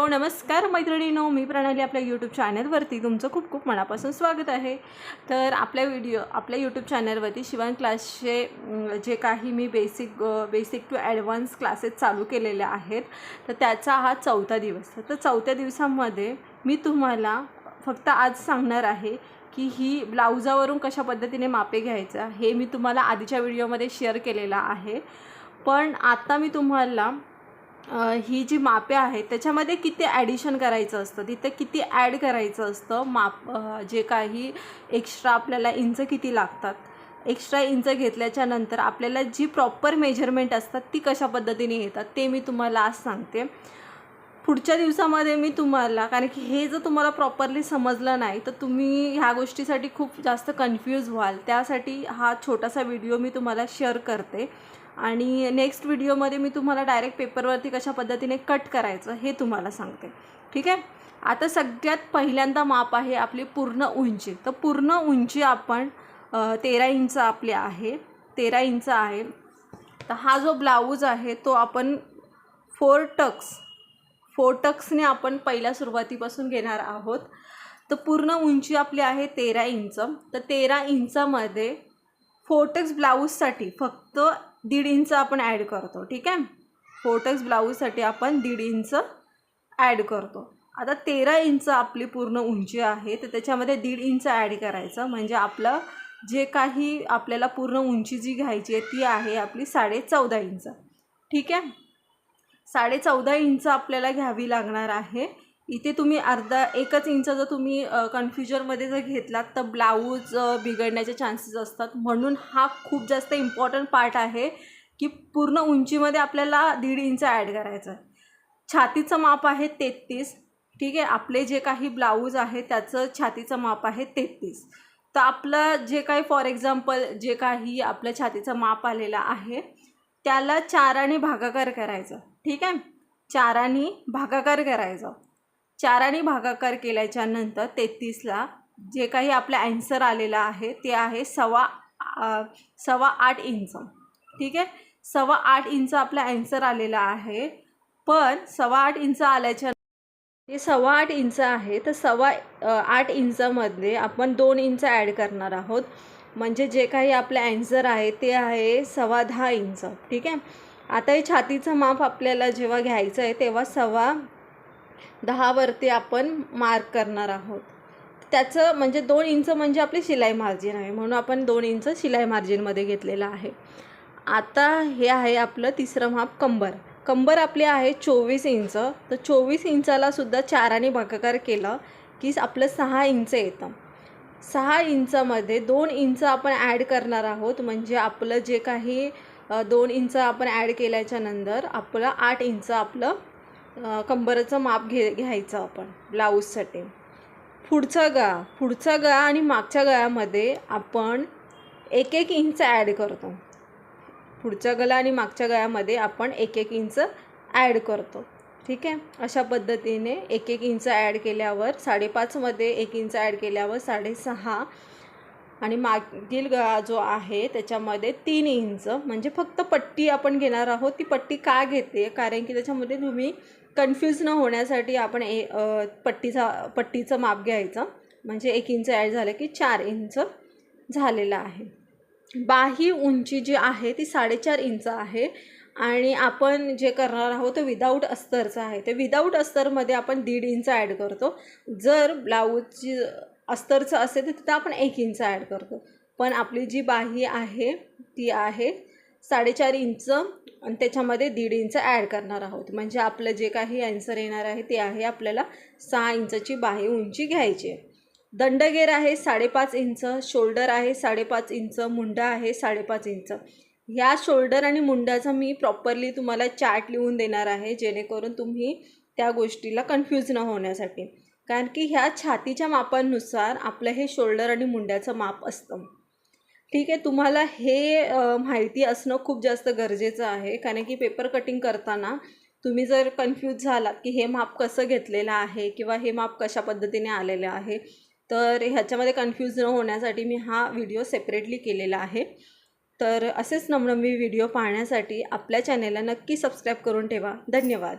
Hello नमस्कार मैत्रिणीनो. मी प्रणाली आपल्या यूट्यूब चॅनलवरती तुमचं खूप खूप मनापासून स्वागत आहे. तर आपल्या व्हिडिओ आपल्या यूट्यूब चॅनलवरती शिवण क्लासचे जे काही मी basic basic to advance classes चालू केलेले आहेत तर त्याचा हा चौथा दिवस. तर चौथ्या दिवसामध्ये मी तुम्हाला फक्त आज सांगणार आहे की ही ब्लाउजावरून कशा पद्धतीने मापे घ्यायचं हे मी तुम्हाला आधीच्या व्हिडिओमध्ये शेअर केलेलं आहे. पण आता मी तुम्हाला ही जी मापे आहेत त्याच्यामध्ये किती ॲडिशन करायचं असतं? तिथे किती ॲड करायचं असतं? माप जे काही एक्स्ट्रा आपल्याला इंच किती लागतात? एक्स्ट्रा इंच घेतल्याच्या नंतर आपल्याला जी प्रॉपर मेजरमेंट असतात ती कशा पद्धतीने येतात? ते मी तुम्हाला आज सांगते. पुढच्या दिवसामध्ये मी तुम्हाला कारण की हे जर तुम्हाला प्रॉपरली समजलं नाही तर तुम्ही ह्या गोष्टीसाठी खूप जास्त कन्फ्यूज व्हाल. त्यासाठी हा छोटासा व्हिडिओ मी तुम्हाला शेअर करते. आणि नेक्स्ट व्हिडिओमध्ये मी तुम्हाला डायरेक्ट पेपरवरती कशा पद्धतीने कट करायचं हे तुम्हाला सांगते. ठीक आहे? आता सगळ्यात पहिल्यांदा माप आहे आपली पूर्ण उंची. तर पूर्ण उंची आपण तेरा इंच आपली आहे. तेरा इंच आहे. तर हा जो ब्लाऊज आहे तो आपण फोर टक्स फोर टक्सने आपण पहिल्या सुरुवातीपासून घेणार आहोत. तर पूर्ण उंची आपली आहे तेरा इंच. तर तेरा इंचामध्ये फोर्टक्स ब्लाऊजसाठी फक्त दीड इंच आपण ॲड करतो ठीक आहे? फोटक्स ब्लाऊजसाठी आपण दीड इंच ॲड करतो. आता तेरा इंच आपली पूर्ण उंची आहे तर त्याच्यामध्ये दीड इंच ॲड करायचं. म्हणजे आपलं जे काही आपल्याला पूर्ण उंची जी घ्यायची आहे ती आहे आपली साडे चौदा इंच. ठीक आहे? साडे चौदा इंच आपल्याला घ्यावी लागणार आहे. इथे तुम्ही अर्धा एकच इंच जर तुम्ही कन्फ्युजनमध्ये जर घेतलात तर ब्लाऊज बिघडण्याचे चान्सेस असतात. म्हणून हा खूप जास्त इम्पॉर्टंट पार्ट आहे की पूर्ण उंचीमध्ये आपल्याला दीड इंच ॲड करायचं आहे छातीचं माप आहे तेहतीस ठीक आहे? आपले जे काही ब्लाऊज आहे त्याचं छातीचं माप आहे तेहतीस. तर आपलं जे काही फॉर एक्झाम्पल जे काही आपलं छातीचं माप आलेलं आहे त्याला चाराने भागाकार करायचं ठीक आहे? चाराने भागाकार करायचं. चाराने भागाकार केल्याच्यानंतर तेहतीसला जे काही आपलं ॲन्सर आलेलं आहे ते आहे सव्वा सव्वा आठ इंच. ठीक आहे? सव्वा आठ इंच आपला ॲन्सर आलेला आहे. पण सव्वा आठ इंच आल्याच्या हे सव्वा आठ इंच आहे तर सव्वा आठ इंचामध्ये आपण दोन इंच ॲड करणार आहोत. म्हणजे जे काही आपलं ॲन्सर आहे ते आहे सव्वा दहा इंच. ठीक आहे? आता हे छातीचं माप आपल्याला जेव्हा घ्यायचं आहे तेव्हा सव्वा दहावरती आपण मार्क करणार आहोत. त्याचं म्हणजे दोन इंच म्हणजे आपली शिलाई मार्जिन आहे. म्हणून आपण दोन इंच शिलाई मार्जिनमध्ये घेतलेलं आहे. आता हे आहे आपलं तिसरं माप कंबर. कंबर आपली आहे चोवीस इंच. तर चोवीस इंचालासुद्धा चाराने भागाकार केलं की आपलं सहा इंच येतं. सहा इंचामध्ये दोन इंच आपण ॲड करणार आहोत. म्हणजे आपलं जे काही दोन इंच आपण ॲड केल्याच्यानंतर आपलं आठ इंच आपलं कंबरचं माप घे घ्यायचं आपण ब्लाऊजसाठी. पुढचा गळा पुढचा गळा आणि मागच्या गळ्यामध्ये आपण एक एक इंच ॲड करतो. पुढच्या गळा आणि मागच्या गळ्यामध्ये आपण एक एक इंच ॲड करतो. ठीक आहे? अशा पद्धतीने एक एक इंच ॲड केल्यावर साडेपाचमध्ये एक इंच ॲड केल्यावर साडेसहा आणि मागील गळा जो आहे त्याच्यामध्ये तीन इंच म्हणजे फक्त पट्टी आपण घेणार आहोत. ती पट्टी का घेते? कारण की त्याच्यामध्ये तुम्ही कन्फ्यूज न होण्यासाठी आपण ए पट्टीचा पट्टीचं माप घ्यायचं. म्हणजे एक इंच ॲड झालं की चार इंच झालेलं आहे. बाही उंची जी आहे ती साडेचार इंच आहे. आणि आपण जे करणार आहोत ते विदाऊट अस्तरचं आहे. ते विदाऊट अस्तरमध्ये आपण दीड इंच ॲड करतो. जर ब्लाऊजची अस्तरचं असेल तर तिथं आपण एक इंच ॲड करतो. पण आपली जी बाही आहे ती आहे साडेचार इंच आणि त्याच्यामध्ये दीड इंच ॲड करणार आहोत. म्हणजे आपलं जे काही ॲन्सर येणार आहे ते आहे आपल्याला सहा इंचची बाहे उंची घ्यायची दंडगेर आहे साडेपाच इंच शोल्डर आहे साडेपाच इंच मुंडा आहे साडेपाच इंच. ह्या शोल्डर आणि मुंडाचा मी प्रॉपरली तुम्हाला चार्ट लिहून देणार आहे जेणेकरून तुम्ही त्या गोष्टीला कन्फ्यूज न होण्यासाठी. कारण की ह्या छातीच्या मापांनुसार आपलं हे शोल्डर आणि मुंड्याचं माप असतं. ठीक आहे तुम्हाला हे माहिती असणं खूप जास्त गरजेचं आहे. कारण की पेपर कटिंग करताना तुम्ही जर कन्फ्यूज झालात की हे माप कसं घेतलेलं आहे किंवा हे माप कशा पद्धतीने आलेलं आहे तर ह्याच्यामध्ये कन्फ्यूज न होण्यासाठी मी हा व्हिडिओ सेपरेटली केलेला आहे. तर असेच नमनमी व्हिडिओ पाहण्यासाठी आपल्या चॅनेलला नक्की सबस्क्राईब करून ठेवा. धन्यवाद.